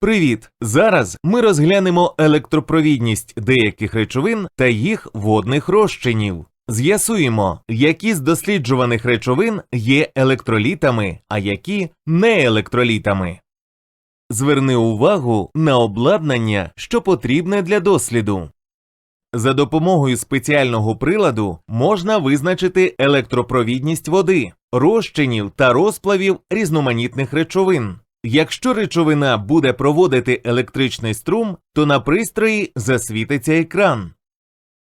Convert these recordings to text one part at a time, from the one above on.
Привіт! Зараз ми розглянемо електропровідність деяких речовин та їх водних розчинів. З'ясуємо, які з досліджуваних речовин є електролітами, а які не електролітами. Зверни увагу на обладнання, що потрібне для досліду. За допомогою спеціального приладу можна визначити електропровідність води, розчинів та розплавів різноманітних речовин. Якщо речовина буде проводити електричний струм, то на пристрої засвітиться екран.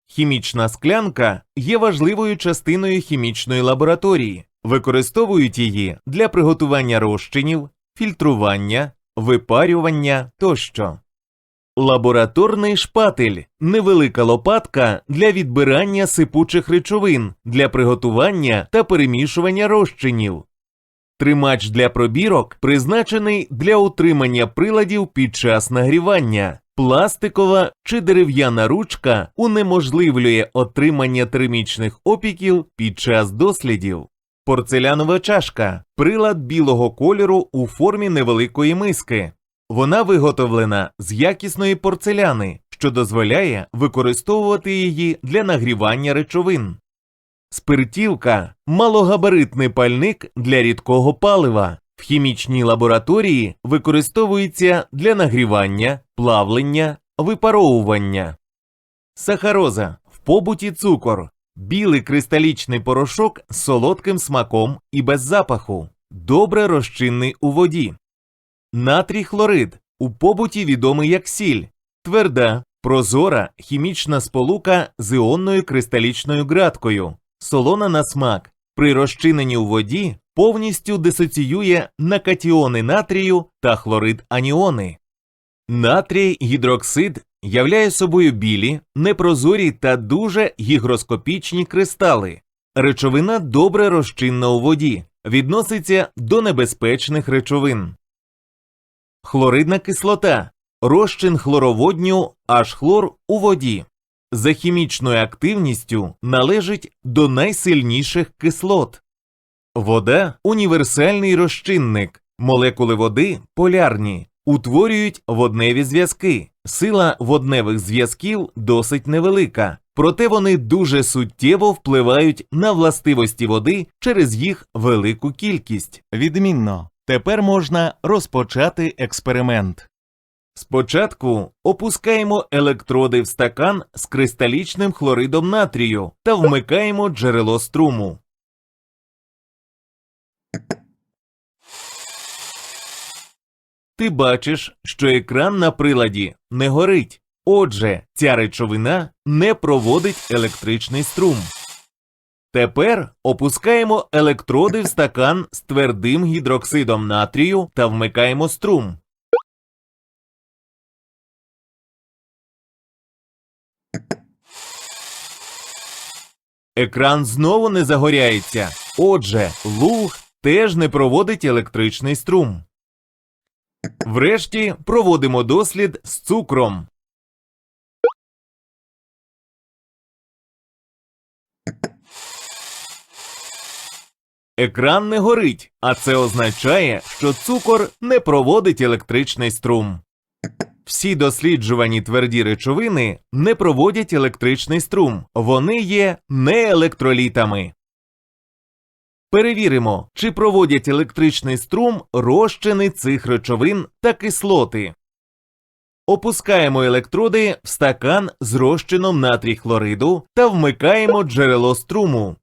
Хімічна склянка є важливою частиною хімічної лабораторії. Використовують її для приготування розчинів, фільтрування, випарювання тощо. Лабораторний шпатель невелика лопатка для відбирання сипучих речовин для приготування та перемішування розчинів. Тримач для пробірок призначений для утримання приладів під час нагрівання. Пластикова чи дерев'яна ручка унеможливлює отримання термічних опіків під час дослідів. Порцелянова чашка прилад білого кольору у формі невеликої миски. Вона виготовлена з якісної порцеляни, що дозволяє використовувати її для нагрівання речовин. Спиртівка малогабаритний пальник для рідкого палива. В хімічній лабораторії використовується для нагрівання, плавлення, випаровування. Сахароза в побуті цукор. Білий кристалічний порошок з солодким смаком і без запаху, добре розчинний у воді. Натрій хлорид у побуті відомий як сіль, тверда, прозора хімічна сполука з іонною кристалічною ґраткою, солона на смак, при розчиненні у воді повністю дисоціює на катіони натрію та хлорид аніони. Натрій гідроксид являє собою білі, непрозорі та дуже гігроскопічні кристали. Речовина добре розчинна у воді, відноситься до небезпечних речовин. Хлоридна кислота розчин хлороводню H-хлор у воді. За хімічною активністю належить до найсильніших кислот. Вода універсальний розчинник, молекули води полярні, утворюють водневі зв'язки. Сила водневих зв'язків досить невелика, проте вони дуже суттєво впливають на властивості води через їх велику кількість. Відмінно, тепер можна розпочати експеримент. Спочатку опускаємо електроди в стакан з кристалічним хлоридом натрію та вмикаємо джерело струму. Ти бачиш, що екран на приладі не горить. Отже, ця речовина не проводить електричний струм. Тепер опускаємо електроди в стакан з твердим гідроксидом натрію та вмикаємо струм. Екран знову не загоряється. Отже, луг теж не проводить електричний струм. Врешті проводимо дослід з цукром. Екран не горить, а це означає, що цукор не проводить електричний струм. Всі досліджувані тверді речовини не проводять електричний струм, вони є неелектролітами. Перевіримо, чи проводять електричний струм розчини цих речовин та кислоти. Опускаємо електроди в стакан з розчином натрій хлориду та вмикаємо джерело струму.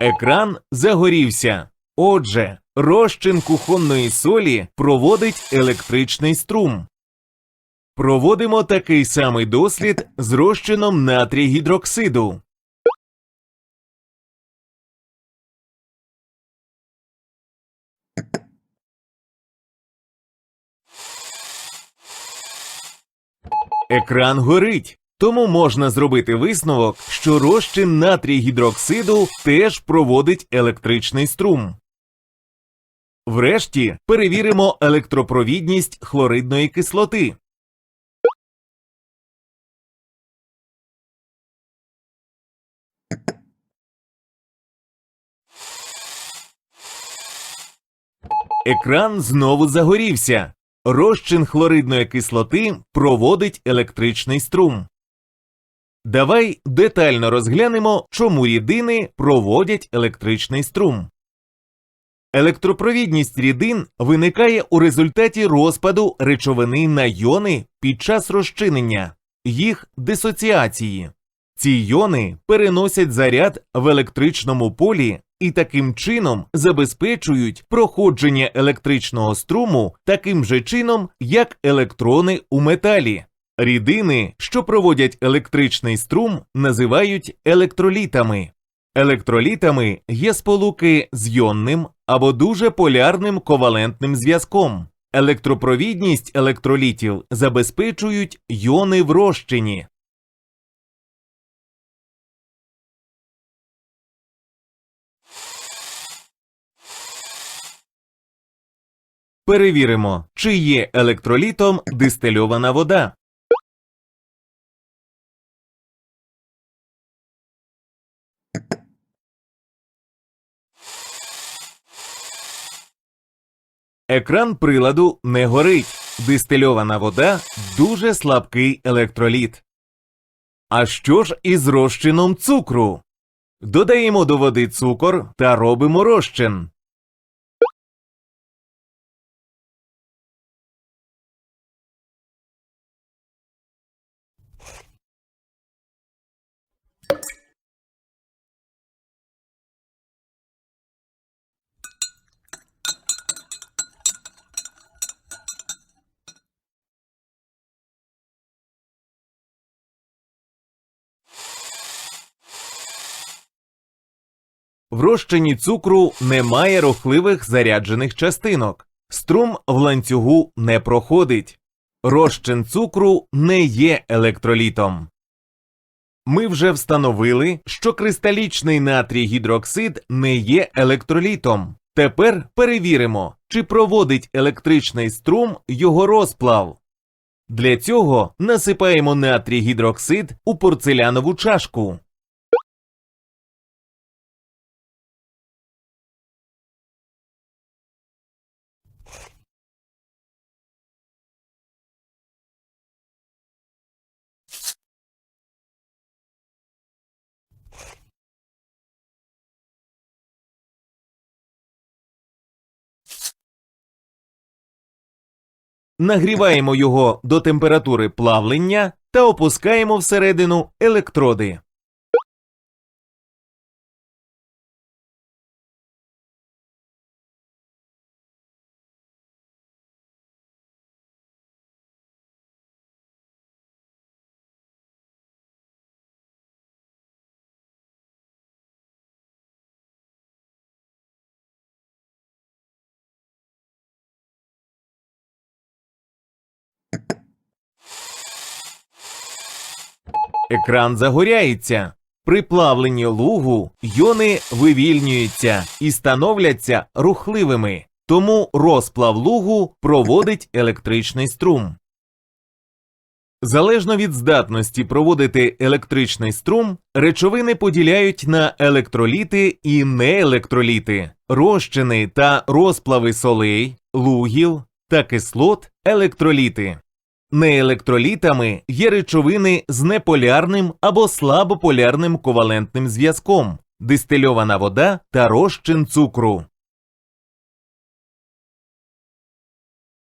Екран загорівся. Отже, розчин кухонної солі проводить електричний струм. Проводимо такий самий дослід з розчином натрій гідроксиду. Екран горить, тому можна зробити висновок, що розчин натрій гідроксиду теж проводить електричний струм. Врешті перевіримо електропровідність хлоридної кислоти. Екран знову загорівся. Розчин хлоридної кислоти проводить електричний струм. Давай детально розглянемо, чому рідини проводять електричний струм. Електропровідність рідин виникає у результаті розпаду речовини на йони під час розчинення, їх дисоціації. Ці йони переносять заряд в електричному полі і таким чином забезпечують проходження електричного струму таким же чином, як електрони у металі. Рідини, що проводять електричний струм, називають електролітами. Електролітами є сполуки з йонним або дуже полярним ковалентним зв'язком. Електропровідність електролітів забезпечують йони в розчині. Перевіримо, чи є електролітом дистильована вода. Екран приладу не горить. Дистильована вода дуже слабкий електроліт. А що ж із розчином цукру? Додаємо до води цукор та робимо розчин. В розчині цукру немає рухливих заряджених частинок. Струм в ланцюгу не проходить. Розчин цукру не є електролітом. Ми вже встановили, що кристалічний натрій гідроксид не є електролітом. Тепер перевіримо, чи проводить електричний струм його розплав. Для цього насипаємо натрій гідроксид у порцелянову чашку. Нагріваємо його до температури плавлення та опускаємо всередину електроди. Екран загоряється. При плавленні лугу йони вивільнюються і становляться рухливими, тому розплав лугу проводить електричний струм. Залежно від здатності проводити електричний струм, речовини поділяють на електроліти і неелектроліти, розчини та розплави солей, лугів та кислот електроліти. Неелектролітами є речовини з неполярним або слабополярним ковалентним зв'язком, дистильована вода та розчин цукру.